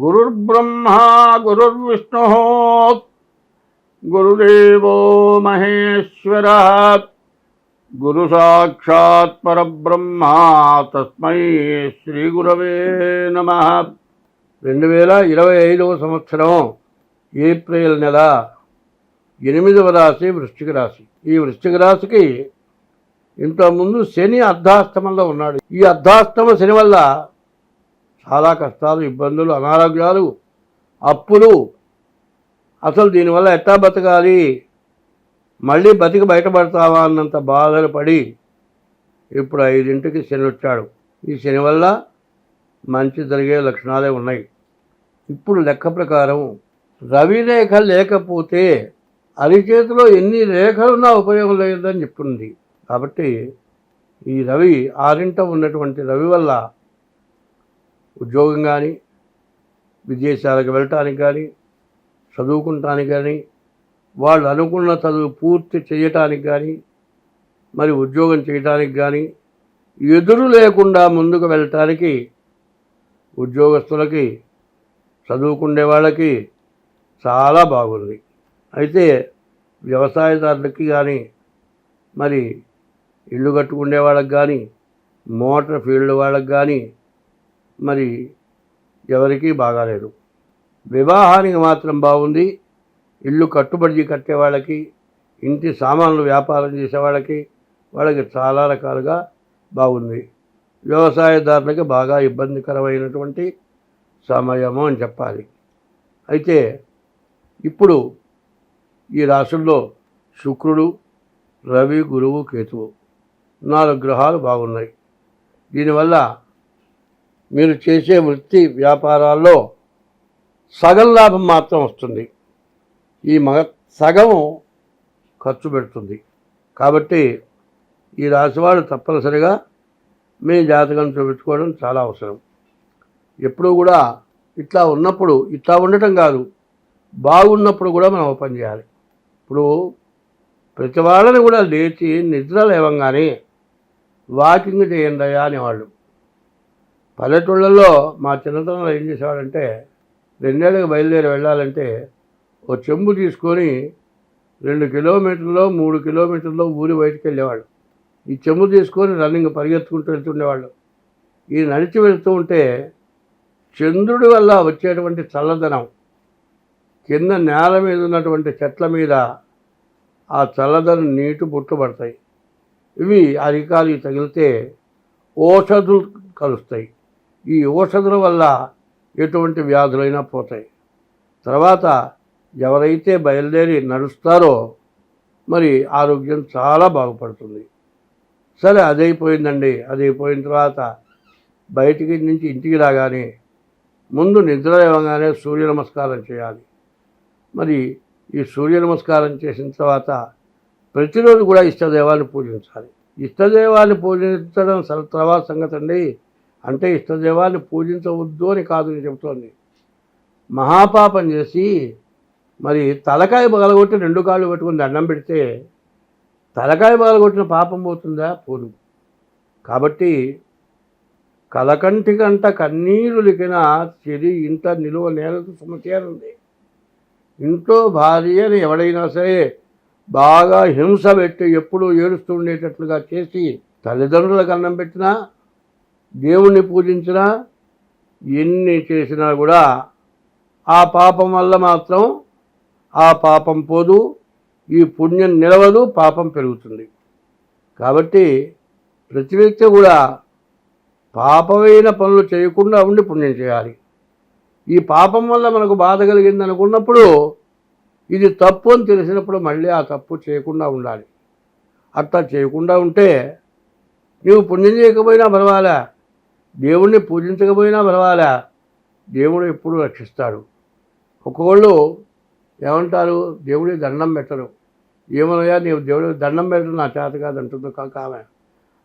గురుర్బ్రహ్మా గురుర్విష్ణు గురుదేవో మహేశ్వర గురు సాక్షాత్ పరబ్రహ్మ తస్మై శ్రీ గురవే నమ రెండు వేల ఇరవై ఐదవ సంవత్సరం ఏప్రిల్ నెల ఎనిమిదవ రాశి వృశ్చిక రాశి. ఈ వృశ్చిక రాశికి ఇంతకుముందు శని అర్ధాష్టమంలో ఉన్నాడు. ఈ అర్ధాష్టమ శని వల్ల చాలా కష్టాలు ఇబ్బందులు అనారోగ్యాలు అప్పులు. అసలు దీనివల్ల ఎట్టా బతకాలి? మళ్ళీ బతికి బయటపడతావా అన్నంత బాధలు పడి ఇప్పుడు ఐదింటికి శని వచ్చాడు ఈ శని వల్ల మంచి జరిగే లక్షణాలే ఉన్నాయి. ఇప్పుడు లెక్క ప్రకారం రవి రేఖ లేకపోతే అరిచేతిలో ఎన్ని రేఖలున్నా ఉపయోగం లేదని చెప్తుంది కాబట్టి ఈ రవి ఆరింట ఉన్నటువంటి రవి వల్ల ఉద్యోగం కానీ విదేశాలకు వెళ్ళటానికి కానీ చదువుకుంటానికి కానీ వాళ్ళు అనుకున్న చదువు పూర్తి చేయటానికి కానీ మరి ఉద్యోగం చేయటానికి కానీ ఎదురు లేకుండా ముందుకు వెళ్ళటానికి ఉద్యోగస్తులకి చదువుకునే వాళ్ళకి చాలా బాగుంది. అయితే వ్యవసాయదారులకి కానీ మరి ఇల్లు కట్టుకునే వాళ్ళకి కానీ మోటార్ ఫీల్డ్ వాళ్ళకి కానీ మరి ఎవరికీ బాగాలేదు. వివాహానికి మాత్రం బాగుంది. ఇల్లు కట్టుబడి కట్టే వాళ్ళకి ఇంటి సామాన్లు వ్యాపారం చేసే వాళ్ళకి వాళ్ళకి చాలా రకాలుగా బాగుంది. వ్యవసాయదారులకి బాగా ఇబ్బందికరమైనటువంటి సమయము అని చెప్పాలి. అయితే ఇప్పుడు ఈ రాశుల్లో శుక్రుడు రవి గురువు కేతువు నాలుగు గ్రహాలు బాగున్నాయి. దీనివల్ల మీరు చేసే వృత్తి వ్యాపారాల్లో సగం లాభం మాత్రం వస్తుంది. ఈ మగ సగం ఖర్చు పెడుతుంది. కాబట్టి ఈ రాశివాడు తప్పనిసరిగా మీ జాతకం చూపించుకోవడం చాలా అవసరం. ఎప్పుడూ కూడా ఇట్లా ఉన్నప్పుడు ఇట్లా ఉండటం కాదు. బాగున్నప్పుడు కూడా మనం ఓపెన్ చేయాలి. ఇప్పుడు ప్రతి వాళ్ళని కూడా లేచి నిద్ర లేవంగానే వాకింగ్ చేయండి అయ్యా అనేవాళ్ళు. పల్లెటూళ్ళల్లో మా చిన్నతనంలో ఏం చేసేవాడంటే రెండేళ్ళకి బయలుదేరి వెళ్ళాలంటే ఓ చెంబు తీసుకొని రెండు కిలోమీటర్లో మూడు కిలోమీటర్లో ఊరి బయటికి వెళ్ళేవాడు ఈ చెంబు తీసుకొని రన్నింగ్ పరిగెత్తుకుంటూ వెళ్తుండేవాళ్ళు. ఈ నడిచి వెళ్తూ ఉంటే చంద్రుడి వల్ల వచ్చేటువంటి చల్లదనం కింద నేల మీద ఉన్నటువంటి చెట్ల మీద ఆ చల్లదనం నీటి పుట్టుబడతాయి ఇవి అరికాలు తగిలితే ఓషధులు కలుస్తాయి. ఈ ఔషధుల వల్ల ఎటువంటి వ్యాధులైనా పోతాయి. తర్వాత ఎవరైతే బయలుదేరి నడుస్తారో మరి ఆరోగ్యం చాలా బాగుపడుతుంది. సరే అదైపోయిందండి. అదైపోయిన తర్వాత బయటికి నుంచి ఇంటికి రాగానే ముందు నిద్ర లేవగానే సూర్య నమస్కారం చేయాలి. మరి ఈ సూర్య నమస్కారం చేసిన తర్వాత ప్రతిరోజు కూడా ఇష్టదేవాన్ని పూజించాలి. ఇష్టదేవాన్ని పూజించడం సర- తర్వాత సంగతి అండి. అంటే ఇష్టదేవాన్ని పూజించవద్దు అని కాదు నేను చెబుతోంది మహాపాపం చేసి మరి తలకాయ పగలగొట్టి రెండు కాళ్ళు పెట్టుకుని దండం పెడితే తలకాయ పగలగొట్టిన పాపం పోతుందా? పోదు కాబట్టి కలకంటి కంట కన్నీరులికిన చెరి ఇంత నిలువ నేలకు సుమచేరుంది. ఇంట్లో భార్య అని ఎవడైనా సరే బాగా హింస పెట్టి ఎప్పుడూ ఏడుస్తూ ఉండేటట్లుగా చేసి తల్లిదండ్రులకు అన్నం పెట్టినా దేవుణ్ణి పూజించినా ఎన్ని చేసినా కూడా ఆ పాపం వల్ల మాత్రం ఆ పాపం పోదు ఈ పుణ్యం నిలవదు పాపం పెరుగుతుంది. కాబట్టి ప్రతి వ్యక్తి కూడా పాపమైన పనులు చేయకుండా ఉండి పుణ్యం చేయాలి. ఈ పాపం వల్ల మనకు బాధ కలిగింది అనుకున్నప్పుడు ఇది తప్పు అని తెలిసినప్పుడు మళ్ళీ ఆ తప్పు చేయకుండా ఉండాలి. అట్లా చేయకుండా ఉంటే నీవు పుణ్యం చేయకపోయినా పర్వాలే. దేవుణ్ణి పూజించకపోయినా పర్వాలే. దేవుడు ఎప్పుడు రక్షిస్తాడు. ఒక్కొక్కళ్ళు ఏమంటారు? దేవుడి దండం పెట్టరు. ఏమనయ్యా నీవు దేవుడి దండం పెట్టడం నా చేత కాదు అంటుంది కాక ఆమె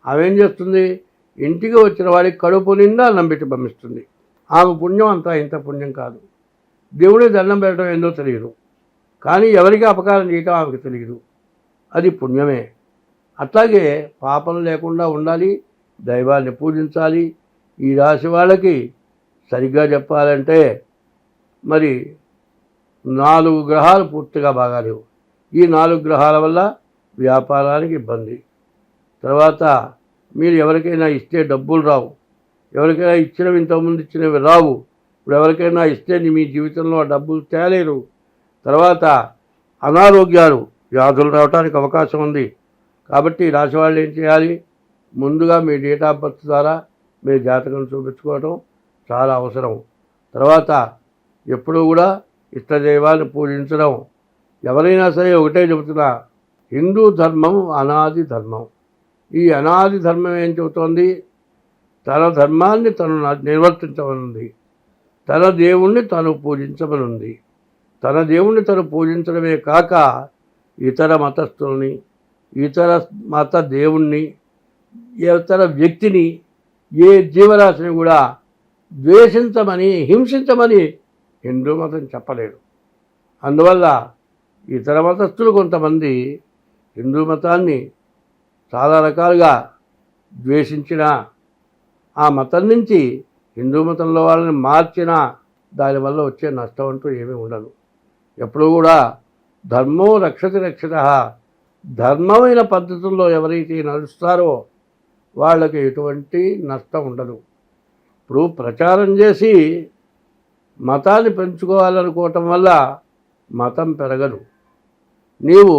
ఆమె ఏం చేస్తుంది? ఇంటికి వచ్చిన వాడికి కడుపు నిండా అన్నం పెట్టి పంపిస్తుంది. ఆమె పుణ్యం అంతా ఇంత పుణ్యం కాదు. దేవుడి దండం పెట్టడం ఏందో తెలియదు. కానీ ఎవరికి అపకారం చేయటం ఆమెకు తెలియదు. అది పుణ్యమే. అట్లాగే పాపం లేకుండా ఉండాలి. దైవాన్ని పూజించాలి. ఈ రాశి వాళ్ళకి సరిగ్గా చెప్పాలంటే మరి నాలుగు గ్రహాలు పూర్తిగా బాగాలేవు ఈ నాలుగు గ్రహాల వల్ల వ్యాపారానికి ఇబ్బంది. తర్వాత మీరు ఎవరికైనా ఇస్తే డబ్బులు రావు. ఎవరికైనా ఇచ్చినవి ఇంతకుముందు ఇచ్చినవి రావు. ఇప్పుడు ఎవరికైనా ఇస్తే మీ జీవితంలో డబ్బులు తేలేరు. తర్వాత అనారోగ్యాలు వ్యాధులు రావడానికి అవకాశం ఉంది. కాబట్టి ఈ వాళ్ళు ఏం చేయాలి? ముందుగా మీ డేట్ ఆఫ్ బర్త్ ద్వారా మీ జాతకం చూపించుకోవటం చాలా అవసరం. తర్వాత ఎప్పుడూ కూడా ఇష్టదైవాన్ని పూజించడం. ఎవరైనా సరే ఒకటే చెబుతున్నా హిందూ ధర్మం అనాది ధర్మం. ఈ అనాది ధర్మం ఏం చెబుతోంది? తన ధర్మాన్ని తను నిర్వర్తించమనుంది. తన దేవుణ్ణి తను పూజించమనుంది. తన దేవుణ్ణి తను పూజించడమే కాక ఇతర మతస్థుల్ని ఇతర మత దేవుణ్ణి ఇతర వ్యక్తిని ఏ జీవరాశిని కూడా ద్వేషించమని హింసించమని హిందూ మతం చెప్పలేదు. అందువల్ల ఇతర మతస్థులు కొంతమంది హిందూ మతాన్ని చాలా రకాలుగా ద్వేషించిన ఆ మతం నుంచి హిందూ మతంలో వాళ్ళని మార్చినా దానివల్ల వచ్చే నష్టం అంటూ ఏమీ ఉండదు. ఎప్పుడూ కూడా ధర్మం రక్షతి రక్షిత ధర్మమైన పద్ధతుల్లో ఎవరైతే నడుస్తారో వాళ్ళకి ఎటువంటి నష్టం ఉండదు. ఇప్పుడు ప్రచారం చేసి మతాన్ని పెంచుకోవాలనుకోవటం వల్ల మతం పెరగదు. నీవు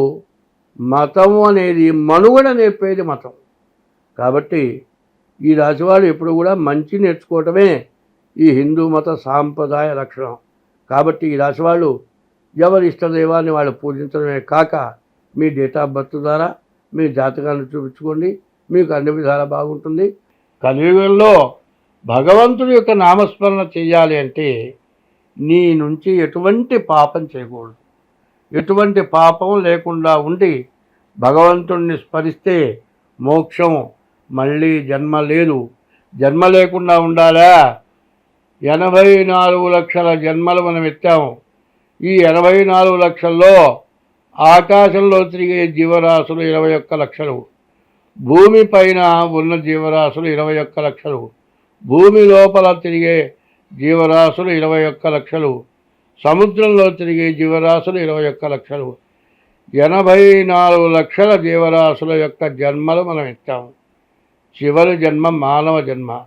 మతం అనేది మనుగడ నేర్పేది మతం. కాబట్టి ఈ రాశివాడు ఎప్పుడు కూడా మంచి నేర్చుకోవటమే ఈ హిందూ మత సాంప్రదాయ లక్షణం. కాబట్టి ఈ రాశివాళ్ళు ఎవరి ఇష్టదైవాన్ని వాళ్ళు పూజించడమే కాక మీ డేట్ ఆఫ్ బర్త్ ద్వారా మీ జాతకాన్ని చూపించుకోండి. మీకు అన్ని విధాలా బాగుంటుంది. కలియుగంలో భగవంతుడి యొక్క నామస్మరణ చేయాలి అంటే నీ నుంచి ఎటువంటి పాపం చేయకూడదు. ఎటువంటి పాపం లేకుండా ఉండి భగవంతుణ్ణి స్మరిస్తే మోక్షం మళ్ళీ జన్మ లేదు. జన్మ లేకుండా ఉండాలా? ఎనభై నాలుగు లక్షల జన్మలు మనం ఎత్తాము ఈ ఎనభై నాలుగు లక్షల్లో ఆకాశంలో తిరిగే జీవరాశులు ఇరవై ఒక్క లక్షలు. భూమి పైన ఉన్న జీవరాశులు ఇరవై ఒక్క లక్షలు. భూమి లోపల తిరిగే జీవరాశులు ఇరవై ఒక్క లక్షలు. సముద్రంలో తిరిగే జీవరాశులు ఇరవై ఒక్క లక్షలు. ఎనభై నాలుగు లక్షల జీవరాశుల యొక్క జన్మలు మనం ఇచ్చాము చివరి జన్మ మానవ జన్మ.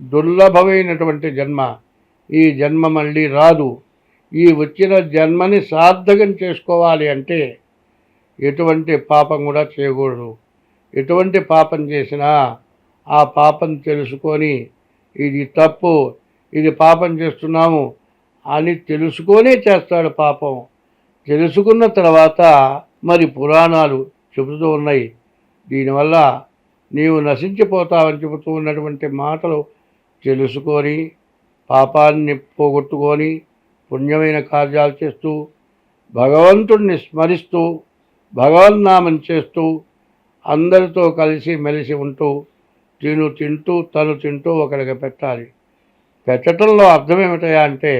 దుర్లభమైనటువంటి జన్మ. ఈ జన్మ మళ్ళీ రాదు. ఈ వచ్చిన జన్మని సార్థకం చేసుకోవాలి అంటే ఎటువంటి పాపం కూడా చేయకూడదు. ఎటువంటి పాపం చేసినా ఆ పాపం తెలుసుకొని ఇది తప్పు ఇది పాపం చేస్తున్నాము అని తెలుసుకొనే చేస్తాడు పాపం. తెలుసుకున్న తర్వాత మరి పురాణాలు చెబుతూ ఉన్నాయి. దీనివల్ల నీవు నశించిపోతావని చెబుతూ ఉన్నటువంటి మాటలు తెలుసుకొని పాపాన్ని పోగొట్టుకొని పుణ్యమైన కార్యాలు చేస్తూ భగవంతుణ్ణి స్మరిస్తూ భగవన్నామం చేస్తూ అందరితో కలిసి మెలిసి ఉంటూ తిను తింటూ తను తింటూ ఒకరికి పెట్టాలి. పెట్టడంలో అర్థం ఏమిటయా అంటే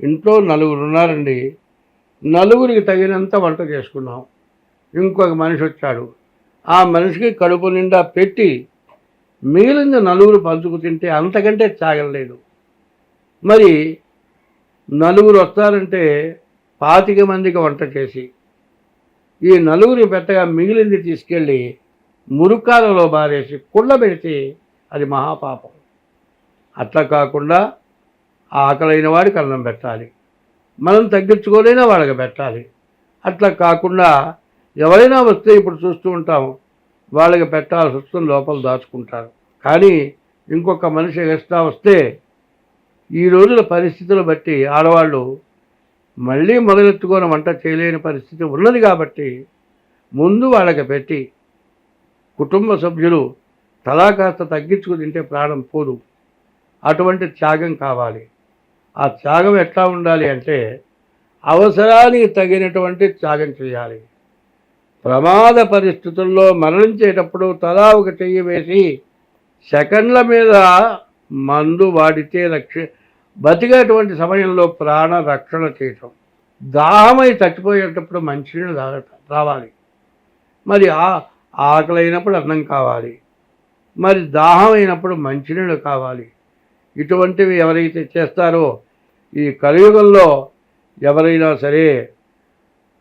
ఇంట్లో నలుగురు ఉన్నారండి. నలుగురికి తగినంత వంట చేసుకున్నాం. ఇంకొక మనిషి వచ్చాడు. ఆ మనిషికి కడుపు నిండా పెట్టి మిగిలిన నలుగురు పంచుకు తింటే అంతకంటే తాగలేదు మరి నలుగురు వస్తారంటే పాతిక మందికి వంట చేసి ఈ నలుగురి పెట్టగా మిగిలింది తీసుకెళ్ళి మురుకాలలో బారేసి కుళ్ళ పెడితే అది మహాపాపం. అట్లా కాకుండా ఆకలైన వాడికి అన్నం పెట్టాలి. మనం తగ్గించుకోలేనా వాళ్ళకి పెట్టాలి. అట్లా కాకుండా ఎవరైనా వస్తే ఇప్పుడు చూస్తూ ఉంటాం వాళ్ళకి పెట్టాల్సి వస్తుంది లోపల దాచుకుంటారు. కానీ ఇంకొక మనిషి ఎక్స్ట్రా వస్తే ఈ రోజుల పరిస్థితులు బట్టి ఆడవాళ్ళు మళ్ళీ మొదలెత్తుకొని వంట చేయలేని పరిస్థితి ఉన్నది కాబట్టి ముందు వాళ్ళకి పెట్టి కుటుంబ సభ్యులు తలా కాస్త తగ్గించుకు తింటే ప్రాణం పోదు. అటువంటి త్యాగం కావాలి. ఆ త్యాగం ఎట్లా ఉండాలి అంటే అవసరానికి తగినటువంటి త్యాగం చేయాలి. ప్రమాద పరిస్థితుల్లో మరణించేటప్పుడు తలా ఒక చెయ్యి వేసి సెకండ్ల మీద మందు వాడితే రక్ష బతికేటువంటి సమయంలో ప్రాణ రక్షణ చేయటం. దాహమై చచ్చిపోయేటప్పుడు మంచినీళ్ళు తాగటం రావాలి. మరి ఆ ఆకలి అయినప్పుడు అన్నం కావాలి. మరి దాహం అయినప్పుడు మంచినీళ్ళు కావాలి. ఇటువంటివి ఎవరైతే చేస్తారో ఈ కలియుగంలో ఎవరైనా సరే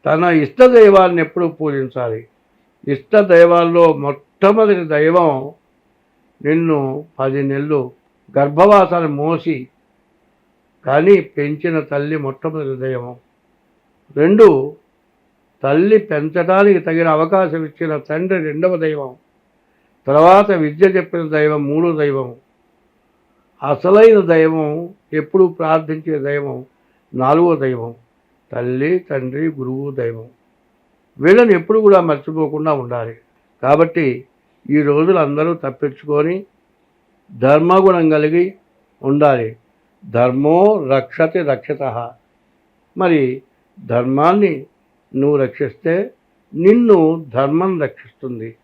తన ఇష్ట దైవాన్ని ఎప్పుడు పూజించాలి. ఇష్ట దైవాల్లో మొట్టమొదటి దైవం నిన్ను పది నెలలు గర్భవాసాన్ని మోసి కానీ పెంచిన తల్లి మొట్టమొదటి దైవం రెండు తల్లి పెంచడానికి తగిన అవకాశం ఇచ్చిన తండ్రి రెండవ దైవం. తర్వాత విద్య చెప్పిన దైవం మూడో దైవం అసలైన దైవం ఎప్పుడు ప్రార్థించే దైవం నాలుగో దైవం తల్లి తండ్రి గురువు దైవం. వీళ్ళని ఎప్పుడు కూడా మర్చిపోకుండా ఉండాలి. కాబట్టి ఈ రోజులు అందరూ తప్పించుకొని ధర్మగుణం కలిగి ఉండాలి. ధర్మో రక్షతి రక్షత. మరి ధర్మాన్ని నువ్వు రక్షిస్తే నిన్ను ధర్మం రక్షిస్తుంది.